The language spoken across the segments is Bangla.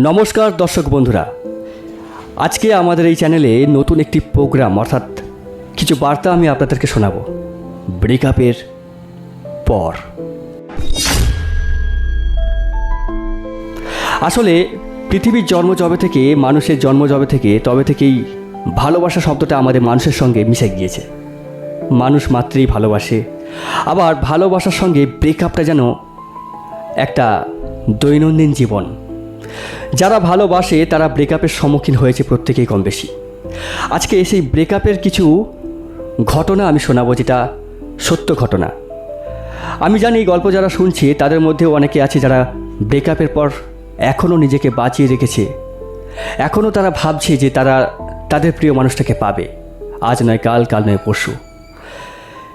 নমস্কার দর্শক বন্ধুরা। আজকে আমাদের এই চ্যানেলে নতুন একটি প্রোগ্রাম, অর্থাৎ কিছু বার্তা আমি আপনাদেরকে শোনাবো। ব্রেকআপের পর। আসলে পৃথিবীর জন্ম জবে থেকে, মানুষের জন্ম জবে থেকে, তবে থেকেই ভালোবাসা শব্দটা আমাদের মানুষের সঙ্গে মিশে গিয়েছে। মানুষ মাত্রেই ভালোবাসে। আবার ভালোবাসার সঙ্গে ব্রেকআপটা যেন একটা দৈনন্দিন জীবন যারা ভালোবাসে, তারা ব্রেকআপের সম্মুখীন হয়েছে প্রত্যেকেই কম বেশি। আজকে সেই ব্রেকআপের কিছু ঘটনা আমি শোনাবো, যেটা সত্য ঘটনা। আমি জানি এই গল্প যারা শুনছে, তাদের মধ্যেও অনেকে আছে যারা ব্রেকআপের পর এখনও নিজেকে বাঁচিয়ে রেখেছে। এখনও তারা ভাবছে যে তারা তাদের প্রিয় মানুষটাকে পাবে। আজ নয়, কাল কাল নয়, পরশু।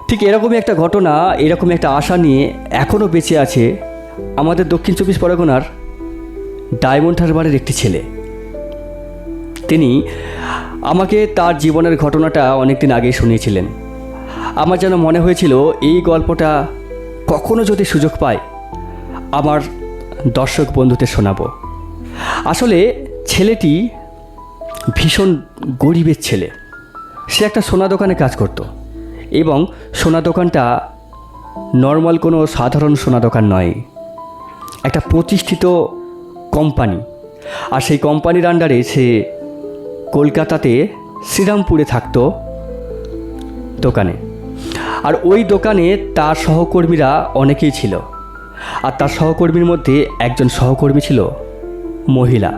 ঠিক এরকমই একটা ঘটনা, এরকমই একটা আশা নিয়ে এখনও বেঁচে আছে আমাদের দক্ষিণ চব্বিশ পরগনার ডায়মন্ড হারবারের একটি ছেলে। তিনি আমাকে তার জীবনের ঘটনাটা অনেকদিন আগেই শুনিয়েছিলেন। আমার যেন মনে হয়েছিল, এই গল্পটা কখনো যদি সুযোগ পাই, আমার দর্শক বন্ধুদের শোনাবো। আসলে ছেলেটি ভীষণ গরিবের ছেলে। সে একটা সোনা দোকানে কাজ করত এবং সোনা দোকানটা নর্মাল কোনো সাধারণ সোনা দোকান নয়, একটা প্রতিষ্ঠিত কোম্পানি। আর সেই কোম্পানির আন্ডারে সে কলকাতাতে শ্রীরামপুরে থাকতো দোকানে। আর ওই দোকানে তার সহকর্মীরা অনেকেই ছিল। আর তার সহকর্মীর মধ্যে একজন সহকর্মী ছিল মহিলা,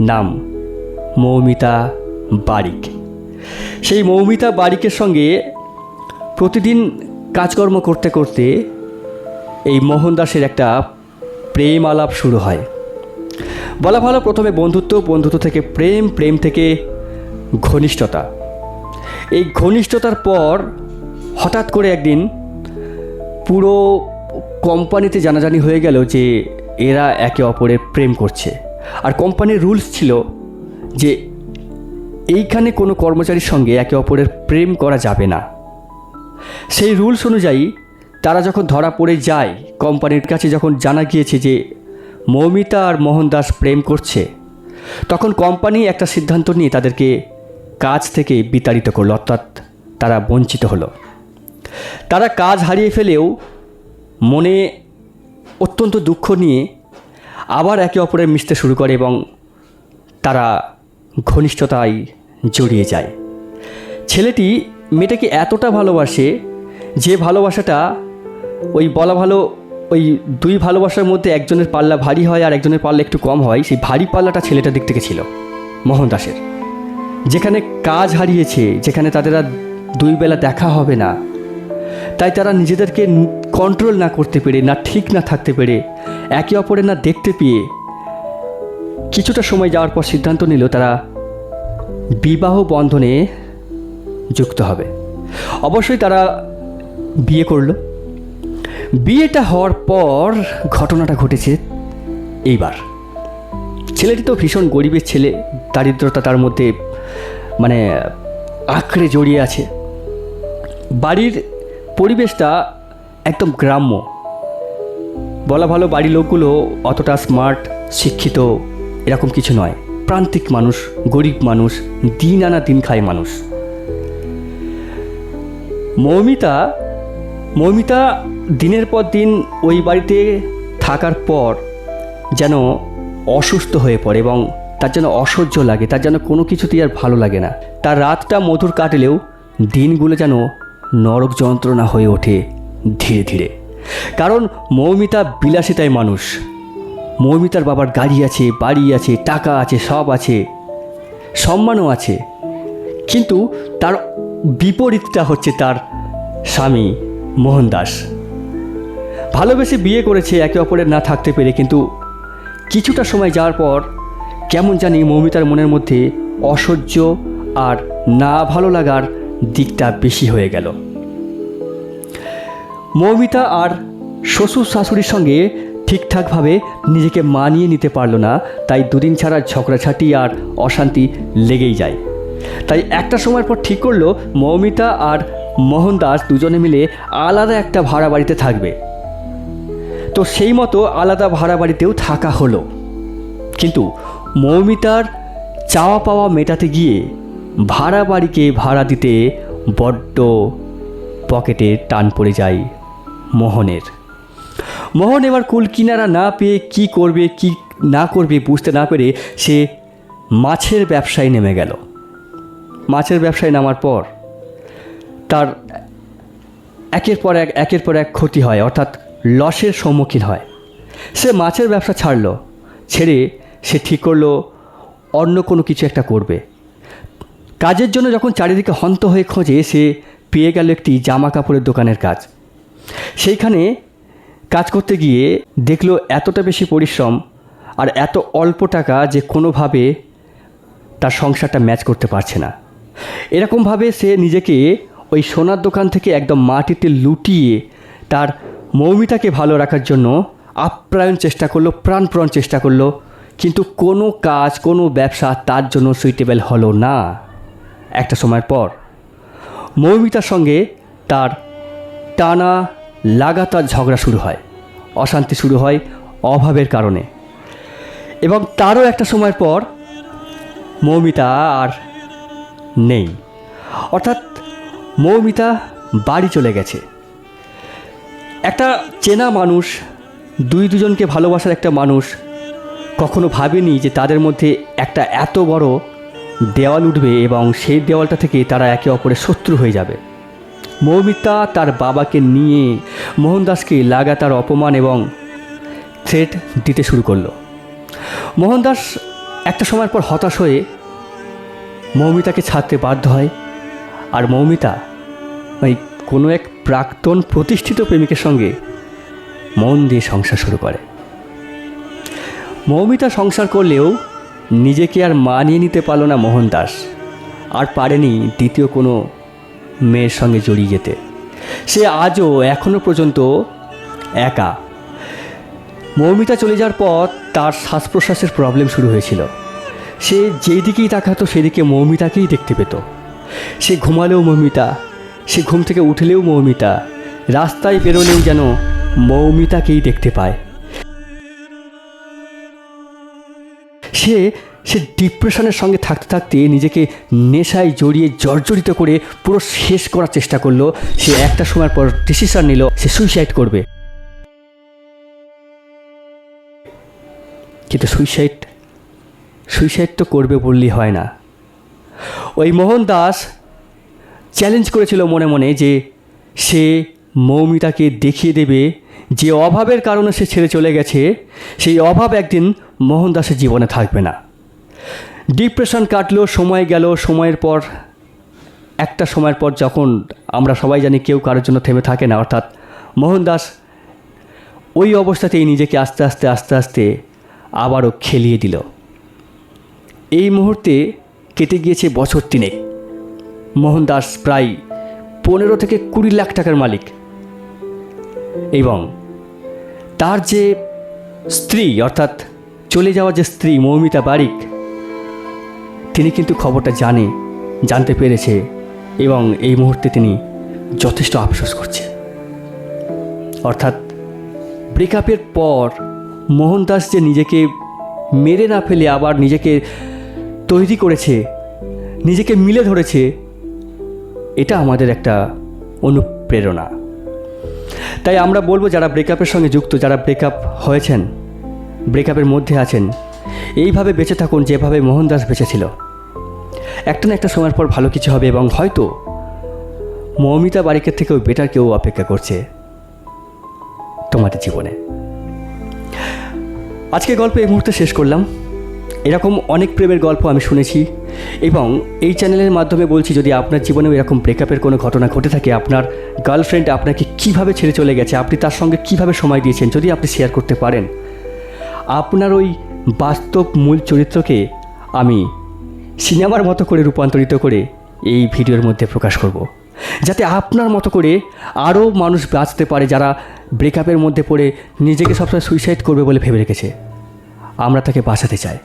নাম মৌমিতা বারিক। সেই মৌমিতা বারিকের সঙ্গে প্রতিদিন কাজকর্ম করতে করতে এই মোহনদাসের একটা প্রেম আলাপ শুরু হয়। বলা ভালো, প্রথমে বন্ধুত্ব বন্ধুত্ব থেকে প্রেম প্রেম থেকে ঘনিষ্ঠতা। এই ঘনিষ্ঠতার পর হঠাৎ করে একদিন পুরো কোম্পানিতে জানাজানি হয়ে গেল যে এরা একে অপরের প্রেম করছে। আর কোম্পানির রুলস ছিল যে এইখানে কোনো কর্মচারীর সঙ্গে একে অপরের প্রেম করা যাবে না। সেই রুলস অনুযায়ী তারা যখন ধরা পড়ে যায়, কোম্পানির কাছে যখন জানা গিয়েছে যে মৌমিতা আর মোহনদাস প্রেম করছে। তখন কোম্পানি একটা সিদ্ধান্ত নিয়ে তাদেরকে কাজ থেকে বিতাড়িত করল, অর্থাৎ তারা বঞ্চিত হলো। তারা কাজ হারিয়ে ফেলেও মনে অত্যন্ত দুঃখ নিয়ে আবার একে অপরের মিশতে শুরু করে এবং তারা ঘনিষ্ঠতায় জড়িয়ে যায়। ছেলেটি মেয়েটাকে এতটা ভালোবাসে যে ভালোবাসাটা ওই বলা ভালো ওই দুই ভালোবাসার মধ্যে একজনের পাল্লা ভারী হয় আর একজনের পাল্লা একটু কম হয়, সেই ভারী পাল্লাটা ছেলেটার দিক থেকে ছিল, মোহন দাসের। যেখানে কাজ হারিয়েছে, যেখানে তাদের আর দুই বেলা দেখা হবে না, তাই তারা নিজেদেরকে কন্ট্রোল না করতে পেরে, না ঠিক না থাকতে পেরে, একে অপরের না দেখতে পেয়ে কিছুটা সময় যাওয়ার পর সিদ্ধান্ত নিল তারা বিবাহ বন্ধনে যুক্ত হবে। অবশ্যই তারা বিয়ে করল। বিয়েটা হওয়ার পর ঘটনাটা ঘটেছে এইবার। ছেলেটি তো ভীষণ গরিবের ছেলে, দারিদ্রতা তার মধ্যে মানে আঁকড়ে জড়িয়ে আছে। বাড়ির পরিবেশটা একদম গ্রাম্য। বলা ভালো বাড়ির লোকগুলো অতটা স্মার্ট শিক্ষিত, এরকম কিছু নয়। প্রান্তিক মানুষ, গরিব মানুষ, দিন আনা দিন খায় মানুষ। মৌমিতা মৌমিতা দিনের পর দিন ওই বাড়িতে থাকার পর যেন অসুস্থ হয়ে পড়ে এবং তার যেন অসহ্য লাগে, তার যেন কোনো কিছুতেই আর ভালো লাগে না। তার রাতটা মধুর কাটলেও দিনগুলো যেন নরক যন্ত্রণা হয়ে ওঠে ধীরে ধীরে। কারণ মৌমিতা বিলাসিতায় মানুষ। মৌমিতার বাবার গাড়ি আছে, বাড়ি আছে, টাকা আছে, সব আছে, সম্মানও আছে। কিন্তু তার বিপরীতটা হচ্ছে তার স্বামী। মোহনদাস ভালোবেসে বিয়ে করেছে একে অপরের না থাকতে পেরে কিন্তু কিছুটা সময় যাওয়ার পর কেমন জানি মৌমিতার মনের মধ্যে অসহ্য আর না ভালো লাগার দিকটা বেশি হয়ে গেল। মৌমিতা আর শ্বশুর শাশুড়ির সঙ্গে ঠিকঠাকভাবে নিজেকে মানিয়ে নিতে পারল না, তাই দুদিন ছাড়া ঝগড়াঝাটি আর অশান্তি লেগেই যায়। তাই একটা সময়ের পর ঠিক করল মৌমিতা আর মোহনদাস দুজনে মিলে আলাদা একটা ভাড়া বাড়িতে থাকবে। তো সেই মতো আলাদা ভাড়া বাড়িতেও থাকা হলো। কিন্তু মৌমিতার চাওয়া পাওয়া মেটাতে গিয়ে ভাড়া বাড়িকে ভাড়া দিতে বড্ড পকেটে টান পড়ে যায় মোহনের। মোহন এবার কুল কিনারা না পেয়ে কি করবে, কি না করবে বুঝতে না পেরে সে মাছের ব্যবসায় নেমে গেল। মাছের ব্যবসায় নামার পর তার একের পর এক, একের পর এক ক্ষতি হয়, অর্থাৎ লসের সম্মুখীন হয়। সে মাছের ব্যবসা ছাড়লো, ছেড়ে সে ঠিক করল, অন্য কোনো কিছু একটা করবে। কাজের জন্য যখন চারিদিকে হন্ত হয়ে খোঁজে, সে পেয়ে গেল একটি জামা কাপড়ের দোকানের কাজ। সেইখানে কাজ করতে গিয়ে দেখল এতটা বেশি পরিশ্রম আর এত অল্প টাকা যে কোনোভাবে তার সংসারটা ম্যাচ করতে পারছে না। এরকমভাবে সে নিজেকে ওই সোনার দোকান থেকে একদম মাটিতে লুটিয়ে তার মৌমিতাকে ভালো রাখার জন্য আপ্রায়ণ চেষ্টা করল প্রাণপ্রাণ চেষ্টা করল। কিন্তু কোনো কাজ, কোনো ব্যবসা তার জন্য সুইটেবল হলো না। একটা সময়ের পর মৌমিতার সঙ্গে তার টানা লাগাতার ঝগড়া শুরু হয়, অশান্তি শুরু হয় অভাবের কারণে। এবং তারও একটা সময়ের পর মৌমিতা আর নেই। অর্থাৎ মৌমিতা বাড়ি চলে গেছে। একটা চেনা মানুষ, দুই দুজনকে ভালোবাসার একটা মানুষ, কখনো ভাবেনি যে তাদের মধ্যে একটা এত বড় দেওয়াল উঠবে এবং সেই দেওয়ালটা থেকে তারা একে অপরের শত্রু হয়ে যাবে। মৌমিতা তার বাবাকে নিয়ে মোহনদাসকে লাগাতার অপমান এবং থ্রেট দিতে শুরু করল। মোহনদাস একটা সময়ের পর হতাশ হয়ে মৌমিতাকে ছাড়তে বাধ্য হয়। আর মৌমিতা, ওই কোনো এক প্রাক্তন প্রতিষ্ঠিত প্রেমিকের সঙ্গে মন দিয়ে সংসার শুরু করে। মৌমিতা সংসার করলেও নিজেকে আর মানিয়ে নিতে পারল না মোহন দাস, আর পারেনি দ্বিতীয় কোনো মেয়ের সঙ্গে জড়িয়ে যেতে। সে আজও এখনও পর্যন্ত একা। মৌমিতা চলে যাওয়ার পর তার শ্বাস প্রশ্বাসের প্রবলেম শুরু হয়েছিল। সে যেই দিকেই তাকাতো, সেদিকে মৌমিতাকেই দেখতে পেত। সে ঘুমালেও মৌমিতা, সে ঘুম থেকে উঠলেও মৌমিতা, রাস্তায় বেরোলেও যেন মৌমিতাকেই দেখতে পায়। সে সে ডিপ্রেশনের সঙ্গে থাকতে থাকতে নিজেকে নেশায় জড়িয়ে জর্জরিত করে পুরো শেষ করার চেষ্টা করল। সে একটা সময়ের পর ডিসিশন নিল, সে সুইসাইড করবে। কিন্তু সুইসাইড সুইসাইড তো করবে বললেই হয় না। ওই মোহন দাস চ্যালেঞ্জ করেছিল মনে মনে যে সে মৌমিতাকে দেখিয়ে দেবে যে অভাবের কারণে সে ছেড়ে চলে গেছে, সেই অভাব একদিন মোহন দাসের জীবনে থাকবে না। ডিপ্রেশন কাটলো, সময় গেল, সময়ের পর, একটা সময়ের পর যখন আমরা সবাই জানি কেউ কারোর জন্য থেমে থাকে না, অর্থাৎ মোহন দাস ওই অবস্থাতেই নিজেকে আস্তে আস্তে আস্তে আস্তে আবারও খেলিয়ে দিল। এই মুহূর্তে কেটে গিয়েছে বছর তিনেক। মোহন দাস প্রায় পনেরো থেকে কুড়ি লাখ টাকার মালিক। এবং তার যে স্ত্রী, অর্থাৎ চলে যাওয়া যে স্ত্রী, মৌমিতা বারিক, তিনি কিন্তু খবরটা জানে, জানতে পেরেছে এবং এই মুহূর্তে তিনি যথেষ্ট আফসোস করছে। অর্থাৎ ব্রেকআপের পর মোহনদাস যে নিজেকে মেরে না ফেলে, আবার নিজেকে তৈরি করেছে, নিজেকে মিলে ধরেছে, এটা আমাদের একটা অনুপ্রেরণা। তাই আমরা বলব যারা ব্রেকআপের সঙ্গে যুক্ত, যারা ব্রেকআপ হয়েছেন ব্রেকআপের মধ্যে আছেন, এইভাবে বেঁচে থাকুন যেভাবে মোহনদাস বেঁচেছিল। একটা না একটা সময়ের পর ভালো কিছু হবে এবং হয়তো মৌমিতা বারিকের থেকেও বেটার কেউ অপেক্ষা করছে তোমাদের জীবনে। আজকে গল্প এই মুহূর্তে শেষ করলাম। এরকম অনেক প্রেমের গল্প আমি শুনেছি এবং এই চ্যানেলের মাধ্যমে বলছি, যদি আপনার জীবনেও এরকম ব্রেকআপের কোনো ঘটনা ঘটে থাকে, আপনার গার্লফ্রেন্ড আপনাকে কীভাবে ছেড়ে চলে গেছে, আপনি তার সঙ্গে কীভাবে সময় দিয়েছেন, যদি আপনি শেয়ার করতে পারেন, আপনার ওই বাস্তব মূল চরিত্রকে আমি সিনেমার মতো করে রূপান্তরিত করে এই ভিডিওর মধ্যে প্রকাশ করব। যাতে আপনার মতো করে আরও মানুষ বাঁচতে পারে যারা ব্রেকআপের মধ্যে পড়ে নিজেকে সবসময় সুইসাইড করবে বলে ভেবে রেখেছে। আমরা তাকে বাঁচাতে চাই।